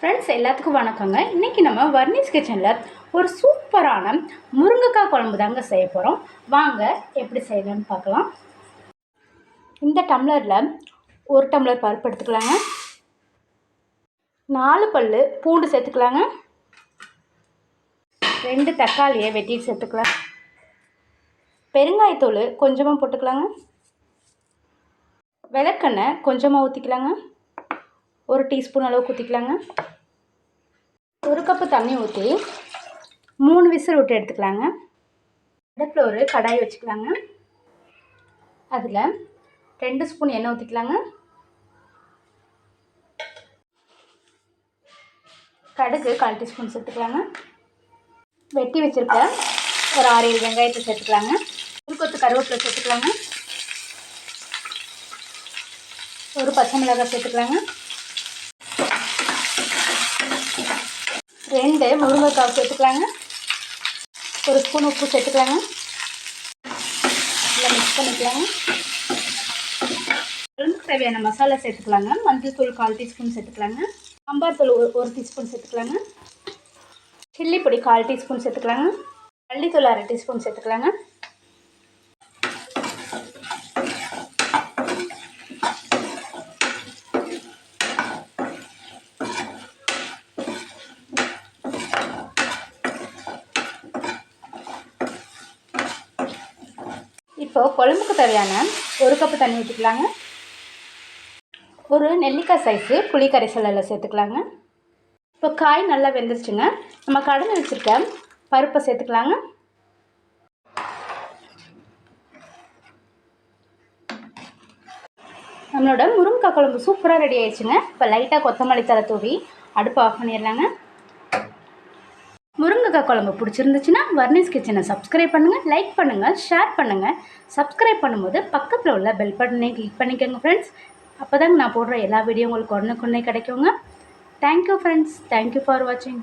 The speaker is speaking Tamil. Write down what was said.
ஃப்ரெண்ட்ஸ் எல்லாத்துக்கும் வணக்கங்க. இன்றைக்கி நம்ம வர்னிஸ் கிச்சனில் ஒரு சூப்பரான முருங்கைக்காய் குழம்பு தாங்க செய்ய போகிறோம் வாங்க எப்படி செய்யலாம்னு பார்க்கலாம். இந்த டம்ளரில் ஒரு டம்ளர் பருப்பு எடுத்துக்கலாங்க. நாலு பல் பூண்டு சேர்த்துக்கலாங்க. ரெண்டு தக்காளியை வெட்டி சேர்த்துக்கலாம். பெருங்காயத்தூள் கொஞ்சமாக போட்டுக்கலாங்க. விளக்கெண்ணெய் கொஞ்சமாக ஊற்றிக்கலாங்க ஒரு டீஸ்பூன் அளவுக்கு ஊற்றிக்கலாங்க ஒரு கப்பு தண்ணி ஊற்றி மூணு விசில் விட்டு எடுத்துக்கலாங்க. அடுப்பில் ஒரு கடாய் வச்சுக்கலாங்க. அதில் ரெண்டு ஸ்பூன் எண்ணெய் ஊற்றிக்கலாங்க கடுகு கால் டீஸ்பூன் சேர்த்துக்கலாங்க. வெட்டி வச்சுருக்க ஒரு ஆறு ஏழு வெங்காயத்தை சேர்த்துக்கலாங்க. ஒரு கொத்து கருவேப்பிலை சேர்த்துக்கலாங்க. ஒரு பச்சை மிளகாய் சேர்த்துக்கலாங்க. ரெண்டு முருங்கைக்காய் சேர்த்துக்கலாங்க. ஒரு ஸ்பூன் உப்பு சேர்த்துக்கலாங்க. நல்லா மிக்ஸ் பண்ணிக்கலாங்க. குழம்புக்கு தேவையான மசாலா சேர்த்துக்கலாங்க. மஞ்சள் தூள் கால் டீஸ்பூன் சேர்த்துக்கலாங்க. சாம்பார் தூள் ஒரு ஒரு டீஸ்பூன் சேர்த்துக்கலாங்க. சில்லி பொடி கால் டீஸ்பூன் சேர்த்துக்கலாங்க. மல்லித்தூள் அரை டீஸ்பூன் சேர்த்துக்கலாங்க. இப்போ குழம்புக்கு தேவையான ஒரு கப்பு தண்ணி ஊற்றிக்கலாங்க ஒரு நெல்லிக்காய் சைஸு புளி கரைசல் எல்லாம் சேர்த்துக்கலாங்க. இப்போ காய் நல்லா வெந்துருச்சுங்க. நம்ம கடந்து வச்சுருக்க பருப்பை சேர்த்துக்கலாங்க. நம்மளோட முருங்கைக்காய் குழம்பு சூப்பராக ரெடி ஆயிடுச்சுங்க. இப்போ லைட்டாக கொத்தமல்லி தலை தூவி அடுப்பு ஆஃப் பண்ணிடலாங்க. முருங்கைக்காய் குழம்பு பிடிச்சிருந்துச்சுன்னா வர்னிஸ் கிச்சனை சப்ஸ்கிரைப் பண்ணுங்கள் லைக் பண்ணுங்கள் ஷேர் பண்ணுங்கள் சப்ஸ்கிரைப் பண்ணும்போது பக்கத்தில் உள்ள பெல் பட்டனை கிளிக் பண்ணிக்கோங்க ஃப்ரெண்ட்ஸ் அப்போ தாங்க நான் போடுற எல்லா வீடியோ உங்களுக்கு ஒன்றுக்கு ஒன்றே கிடைக்குங்க தேங்க்யூ ஃப்ரெண்ட்ஸ் தேங்க்யூ ஃபார் வாட்சிங்